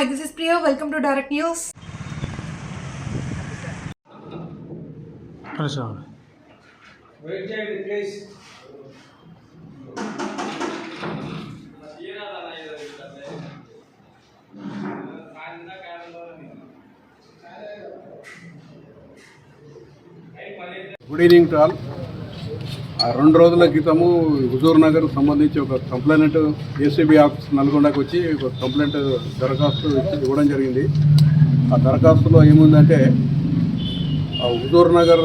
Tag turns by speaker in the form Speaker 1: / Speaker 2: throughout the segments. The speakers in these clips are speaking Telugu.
Speaker 1: Hi, this is Priya. Welcome to Direct News.
Speaker 2: Good evening to all. రెండు రోజుల క్రితము హుజూర్ నగర్ సంబంధించి ఒక కంప్లైంట్ ఏసీబీ ఆఫీస్ నల్గొండకు వచ్చి ఒక కంప్లైంట్ దరఖాస్తు ఇవ్వడం జరిగింది. ఆ దరఖాస్తులో ఏముందంటే ఆ హుజూర్ నగర్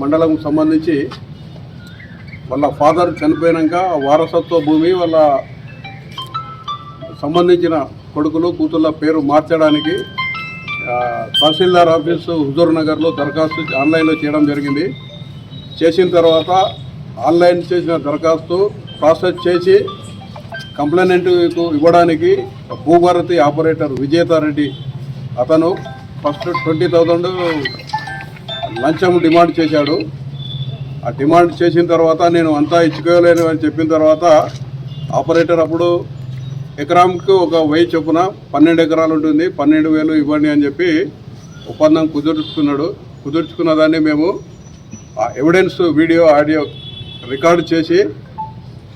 Speaker 2: మండలం సంబంధించి వాళ్ళ ఫాదర్ చనిపోయాక వారసత్వ భూమి వాళ్ళ సంబంధించిన కొడుకులు కూతుళ్ళ పేరు మార్చడానికి తహసీల్దార్ ఆఫీసు హుజూర్ నగర్లో దరఖాస్తు ఆన్లైన్లో చేయడం జరిగింది. చేసిన తర్వాత ఆన్లైన్ చేసిన దరఖాస్తు ప్రాసెస్ చేసి కంప్లైనెంట్కు ఇవ్వడానికి భూభారతి ఆపరేటర్ విజేతారెడ్డి అతను ఫస్ట్ ట్వంటీ థౌజండ్ లంచం డిమాండ్ చేశాడు. ఆ డిమాండ్ చేసిన తర్వాత నేను అంతా ఇచ్చుకోలేను అని చెప్పిన తర్వాత ఆపరేటర్ అప్పుడు ఎకరాంకి ఒక వెయ్యి చొప్పున పన్నెండు ఎకరాలు ఉంటుంది పన్నెండు వేలు ఇవ్వండి అని చెప్పి ఒప్పందం కుదుర్చుకున్నాడు. కుదుర్చుకున్న దాన్ని మేము ఆ ఎవిడెన్స్ వీడియో ఆడియో రికార్డు చేసి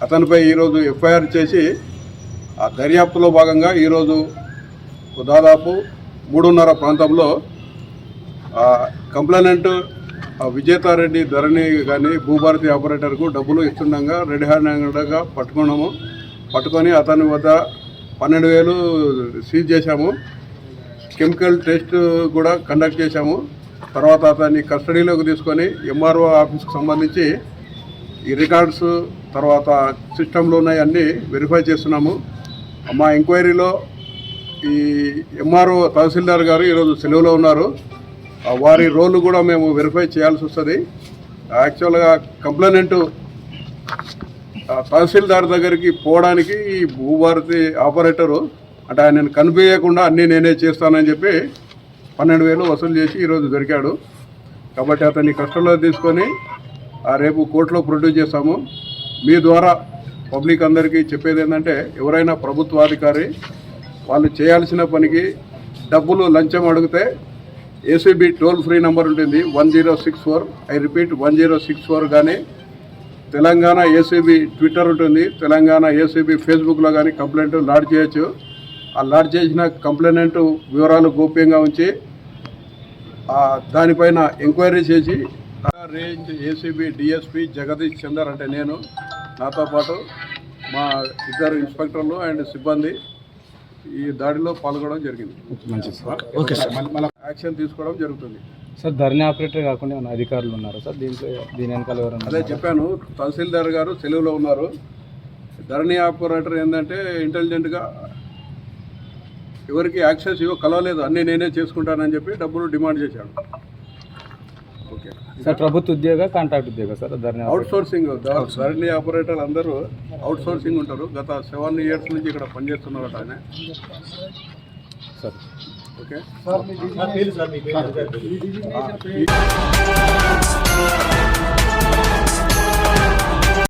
Speaker 2: అతనిపై ఈరోజు ఎఫ్ఐఆర్ చేసి ఆ దర్యాప్తులో భాగంగా ఈరోజు దాదాపు మూడున్నర ప్రాంతంలో ఆ కంప్లైనెంట్ ఆ విజేతారెడ్డి ధరణి కానీ భూభారతి ఆపరేటర్కు డబ్బులు ఇస్తుండగా రెడీ హ్యాండెడ్గా పట్టుకున్నాము. పట్టుకొని అతని వద్ద పన్నెండు వేలు సీజ్ చేశాము. కెమికల్ టెస్ట్ కూడా కండక్ట్ చేశాము. తర్వాత అతన్ని కస్టడీలోకి తీసుకొని ఎంఆర్ఓ ఆఫీస్కి సంబంధించి ఈ రికార్డ్స్ తర్వాత సిస్టంలో ఉన్నాయి అన్నీ వెరిఫై చేస్తున్నాము. మా ఎంక్వైరీలో ఈ ఎంఆర్ఓ తహసీల్దార్ గారు ఈరోజు సెలవులో ఉన్నారు. వారి రోల్ కూడా మేము వెరిఫై చేయాల్సి వస్తుంది. యాక్చువల్గా కంప్లైనెంట్ తహసీల్దార్ దగ్గరికి పోవడానికి ఈ భూభారతి ఆపరేటరు అంటే ఆయనను కనిపించకుండా అన్నీ నేనే చేస్తానని చెప్పి పన్నెండు వేలు వసూలు చేసి ఈరోజు దొరికాడు. కాబట్టి అతన్ని కష్టంలో తీసుకొని ఆ రేపు కోర్టులో ప్రొడ్యూస్ చేస్తాము. మీ ద్వారా పబ్లిక్ అందరికీ చెప్పేది ఏంటంటే ఎవరైనా ప్రభుత్వాధికారి వాళ్ళు చేయాల్సిన పనికి డబ్బులు లంచం అడిగితే ఏసీబీ టోల్ ఫ్రీ నెంబర్ ఉంటుంది one zero six four. I repeat one zero six four కానీ తెలంగాణ ఏసీబీ ట్విట్టర్ ఉంటుంది. తెలంగాణ ఏసీబీ ఫేస్బుక్లో కానీ కంప్లైంట్ లాడ్ చేయొచ్చు. ఆ లాడ్ చేసిన కంప్లైంట్ వివరాలు గోప్యంగా ఉంచి దానిపైన ఎంక్వైరీ చేసి ఆ range ACB DSP Jagadish Chander అంటే నేను నాతో పాటు మా ఇద్దరు ఇన్స్పెక్టర్లు అండ్ సిబ్బంది ఈ దాడిలో పాల్గొనడం జరిగింది.
Speaker 3: Okay sir.
Speaker 2: యాక్షన్ తీసుకోవడం జరుగుతుంది.
Speaker 3: సార్ ధరణి ఆపరేటర్ కాకుండా ఏమైనా అధికారులు ఉన్నారా సార్? దీంట్లో దీని వెనకాల ఎవరైనా
Speaker 2: అదే చెప్పాను తహసీల్దార్ గారు సెలవులో ఉన్నారు. ధరణి ఆపరేటర్ ఏంటంటే ఇంటెలిజెంట్గా ఎవరికి యాక్సెస్ ఇవ్వ కలవలేదు అన్నీ నేనే చేసుకుంటానని చెప్పి డబ్బులు డిమాండ్ చేశాడు. ఓకే.
Speaker 3: సార్ ప్రభుత్వ ఉద్యోగ కాంట్రాక్ట్ ఉద్యోగ sir? Dharani
Speaker 2: outsourcing Dharani operator అందరూ అవుట్ సోర్సింగ్ ఉంటారు. గత సెవెన్ ఇయర్స్ నుంచి ఇక్కడ పనిచేస్తున్నారు ఆయన.
Speaker 3: సార్.
Speaker 2: ఓకే.
Speaker 4: సార్ మీ